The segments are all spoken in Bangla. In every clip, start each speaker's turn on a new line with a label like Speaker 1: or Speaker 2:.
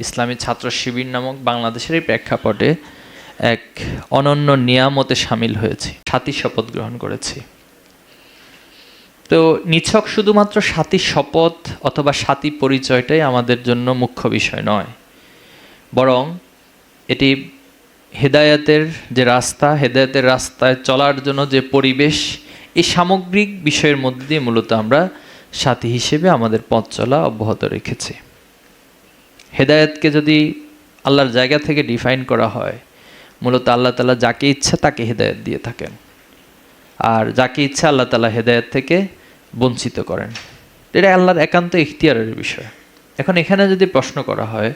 Speaker 1: ইসলামী ছাত্র শিবির নামক বাংলাদেশের এই প্রেক্ষাপটে এক অনন্য নিয়ামতে সামিল হয়েছি। সাথী শপথ গ্রহণ করেছি। তো নিছক শুধুমাত্র সাথী শপথ অথবা সাথী পরিচয়টাই আমাদের জন্য মুখ্য বিষয় নয়। বরং এটি হেদায়াতের যে রাস্তা, হেদায়াতের রাস্তায় চলার জন্য যে পরিবেশ, এই সামগ্রিক বিষয়ের মধ্যে দিয়ে মূলত আমরা সাথী হিসেবে আমাদের পথ চলা অব্যাহত রেখেছি। হেদায়েতকে যদি আল্লাহর জায়গা থেকে ডিফাইন করা হয়, মূলত আল্লাহ তালা যাকে ইচ্ছা তাকে হেদায়েত দিয়ে থাকেন। আর যাকে ইচ্ছা আল্লাহ তালা হেদায়েত থেকে বঞ্চিত করেন। এটা আল্লাহর একান্ত ইখতিয়ারের বিষয়। এখন এখানে যদি প্রশ্ন করা হয়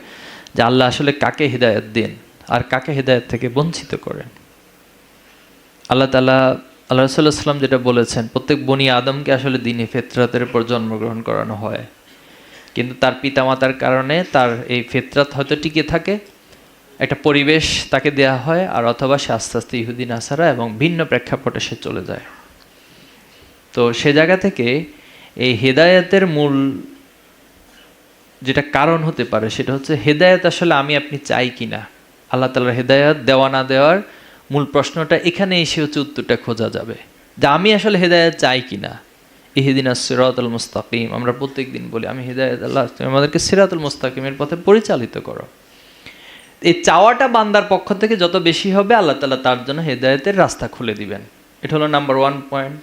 Speaker 1: যে আল্লাহ আসলে কাকে হৃদায়ত দিন আর কাকে হৃদায়ত থেকে বঞ্চিত করেন? আল্লাহ তালা আল্লাহ রসুল্লাহ সাল্লাম যেটা বলেছেন, প্রত্যেক বনি আদমকে আসলে দিনী ফেতরাতের উপর জন্মগ্রহণ করানো হয়। কিন্তু তার পিতামাতার কারণে তার এই ফেতরাত হয়তো টিকে থাকে। একটা পরিবেশ তাকে দেয়া হয়, আর অথবা সে আস্তে আস্তে ইহুদিন আসারা এবং ভিন্ন প্রেক্ষাপটে সে চলে যায়। তো সে জায়গা থেকে এই হেদায়েতের মূল যেটা কারণ হতে পারে, সেটা হচ্ছে হেদায়েত আসলে আমি, আপনি চাই কিনা? আল্লাহ তালার হেদায়ত, দেওয়া না দেওয়ার মূল প্রশ্নটা এখানে এসে হচ্ছে উত্তরটা খোঁজা যাবে। যে আমি আসলে হেদায়ত চাই কিনা? ইহিদিন সিরাতুল মুস্তাকিম। আমরা প্রত্যেক দিন বলি, আমি হেদায়ত আল্লাহ, তুমি আমাদেরকে সিরাতুল মুস্তাকিমের পথে পরিচালিত করো। এই চাওয়াটা বান্দার পক্ষ থেকে যত বেশি হবে, আল্লাহ তালা তার জন্য হেদায়তের রাস্তা খুলে দিবেন। এটা হলো number one point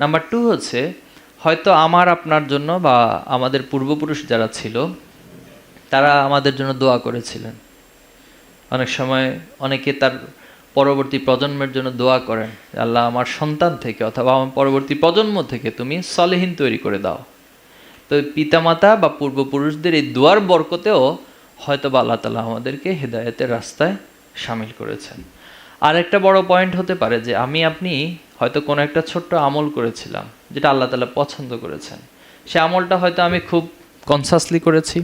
Speaker 1: number two হচ্ছে, হয়তো আমার, আপনার জন্য বা আমাদের পূর্বপুরুষ যারা ছিল, তারা আমাদের জন্য দোয়া করেছিলেন। অনেক সময় অনেকে তার পরবর্তী প্রজন্মের জন্য দোয়া করেন আল্লাহ আমার সন্তান থেকে অথবা আমার পরবর্তী প্রজন্ম থেকে তুমি সলেহীন তৈরি করে দাও। তো পিতামাতা বা পূর্বপুরুষদের এই দোয়ার বরকতেও হয়তো বা আল্লাহ তালা আমাদেরকে হেদায়তের রাস্তায় সামিল করেছেন। আর একটা বড় পয়েন্ট হতে পারে যে আমি, আপনি হয়তো কোনো একটা ছোট্ট আমল করেছিলাম, যেটা আল্লাহ তালা পছন্দ করেছেন। সে আমলটা হয়তো আমি খুব কনসাসলি করেছি,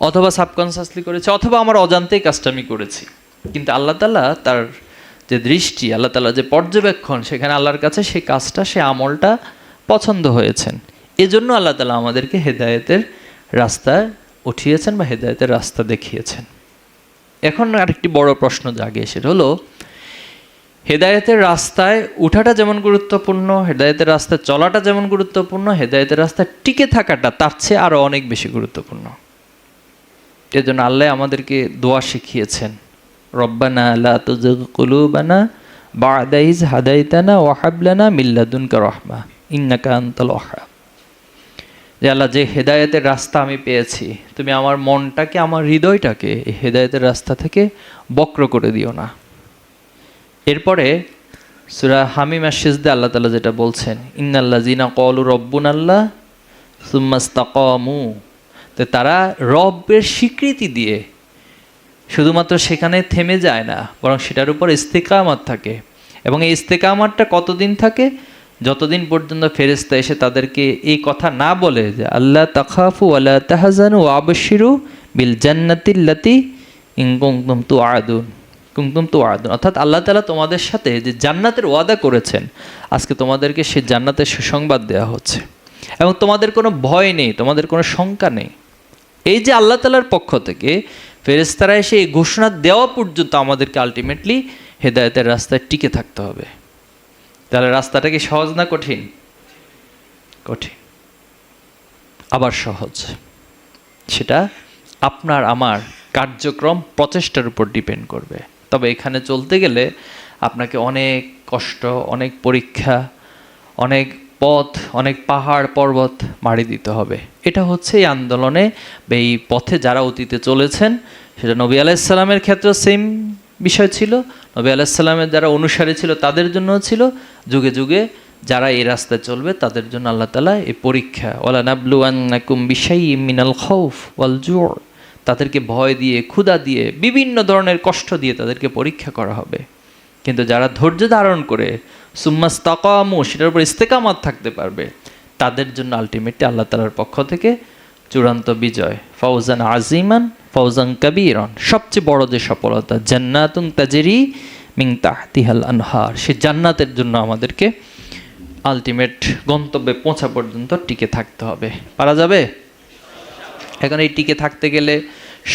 Speaker 1: অথবা সাবকনসাসলি করেছি, অথবা আমার অজান্তেই কাজটা আমি করেছি। কিন্তু আল্লাহ তালা তার যে দৃষ্টি, আল্লাহ তালা যে পর্যবেক্ষণ, সেখানে আল্লাহর কাছে সেই কাজটা সে আমলটা পছন্দ হয়েছেন। এজন্য আল্লাহ তালা আমাদেরকে হেদায়েতের রাস্তায় উঠিয়েছেন বা হেদায়েতের রাস্তা দেখিয়েছেন। এখন আরেকটি বড় প্রশ্ন জাগে, সেটা হলো, হেদায়েতের রাস্তায় উঠাটা যেমন গুরুত্বপূর্ণ, হেদায়েতের রাস্তায় চলাটা যেমন গুরুত্বপূর্ণ, হেদায়েতের রাস্তায় টিকে থাকাটা তার চেয়ে আরও অনেক বেশি গুরুত্বপূর্ণ। এজন্য আল্লাহ আমাদেরকে দোয়া শিখিয়েছেন। রব্বানা লা তুজিগ কুলুবানা বা'দা ইজ হাদাইতানা ওয়া হাব লানা মিন লাদুনকা রাহমা, ইন্নাকা আনতাল যে আল্লাহ, যে হেদায়েতের রাস্তা আমি পেয়েছি, তুমি আমার মনটাকে, আমার হৃদয়টাকে এই হেদায়েতের রাস্তা থেকে বক্র করে দিও না। এরপরে সুরা হামিম আশিসদে আল্লাহ তালা যেটা বলছেন ইন্নাল্লাহ জিনা কলু রব্বুন আল্লাহ সুম্মাস্তাকমু তো তারা রব্বের স্বীকৃতি দিয়ে শুধুমাত্র সেখানে থেমে যায় না, বরং সেটার উপর ইস্তেকামাত থাকে। এবং এই ইস্তেকামাতটা কতদিন থাকে? যতদিন পর্যন্ত ফেরেস্তা এসে তাদেরকে এই কথা না বলে যে আল্লাহ তাখাফু আল্লাহ তাহাজানু আবশিরু বিল জান্নাতিল্লাতি ইংকুম তু আদুন কুমতুম তু আদুন অর্থাৎ আল্লাহ তালা তোমাদের সাথে যে জান্নাতের ওয়াদা করেছেন, আজকে তোমাদেরকে সে জান্নাতের সুসংবাদ দেওয়া হচ্ছে। এবং তোমাদের কোনো ভয় নেই, তোমাদের কোনো শঙ্কা নেই। এই যে আল্লাহ তালার পক্ষ থেকে ফেরেস্তারা এসে এই ঘোষণা দেওয়া পর্যন্ত আমাদেরকে আলটিমেটলি হেদায়তের রাস্তায় টিকে থাকতে হবে। তাহলে রাস্তাটা কি সহজ না কঠিন? কঠিন। আবার সহজ। সেটা আপনার আমার কার্যক্রম প্রচেষ্টার উপর ডিপেন্ড করবে। তবে এখানে চলতে গেলে আপনাকে অনেক কষ্ট, অনেক পরীক্ষা, অনেক পথ, অনেক পাহাড়, পর্বত মারি দিতে হবে। এটা হচ্ছে এই আন্দোলনে এই পথে যারা অতীতে চলেছেন, সেটা নবী আলাইসাল্লামের ক্ষেত্রে সেম বিষয় ছিল। নবী আলাইসাল্লামের যারা অনুসারী ছিল, তাদের জন্য ছিল। যুগে যুগে যারা এই রাস্তায় চলবে, তাদের জন্য আল্লাহ তালা এই পরীক্ষা ওলা নাবলু আন্নাকুম বিশাই মিনাল খৌফ ওয়াল জোর তাদেরকে ভয় দিয়ে, ক্ষুধা দিয়ে, বিভিন্ন ধরনের কষ্ট দিয়ে তাদেরকে পরীক্ষা করা হবে। কিন্তু যারা ধৈর্য ধারণ করে সুম্মাস তাকামু সেটার উপর ইস্তেকামাত থাকতে পারবে, তাদের জন্য আলটিমেটলি আল্লাহ তালার পক্ষ থেকে চূড়ান্ত বিজয়। ফৌজান আজিমান ফৌজান কাবিরন, সবচেয়ে বড় যে সফলতা, জান্নাতুন তাজেরি মিং তাহতিহাল আনহার, সে জান্নাতের জন্য আমাদেরকে আলটিমেট গন্তব্যে পৌঁছা পর্যন্ত টিকে থাকতে হবে। পারা যাবে? এখন এই টিকে থাকতে গেলে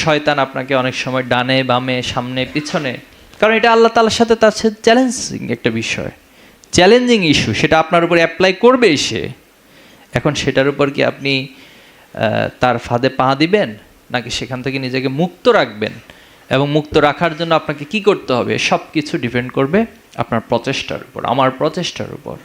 Speaker 1: শয়তান আপনাকে অনেক সময় ডানে বামে, সামনে, পিছনে কারণ এটা আল্লাহ তালার সাথে তার সাথে চ্যালেঞ্জিং একটা বিষয়। চ্যালেঞ্জিং ইস্যু সেটা আপনার উপর অ্যাপ্লাই করবে সে। এখন সেটার উপর কি আপনি তার ফাঁদে পা দিবেন? নাকি সেখান থেকে নিজেকে মুক্ত রাখবেন? এবং মুক্ত রাখার জন্য আপনাকে কি করতে হবে? সব কিছু ডিপেন্ড করবে আপনার প্রচেষ্টার উপর, আমার প্রচেষ্টার উপর।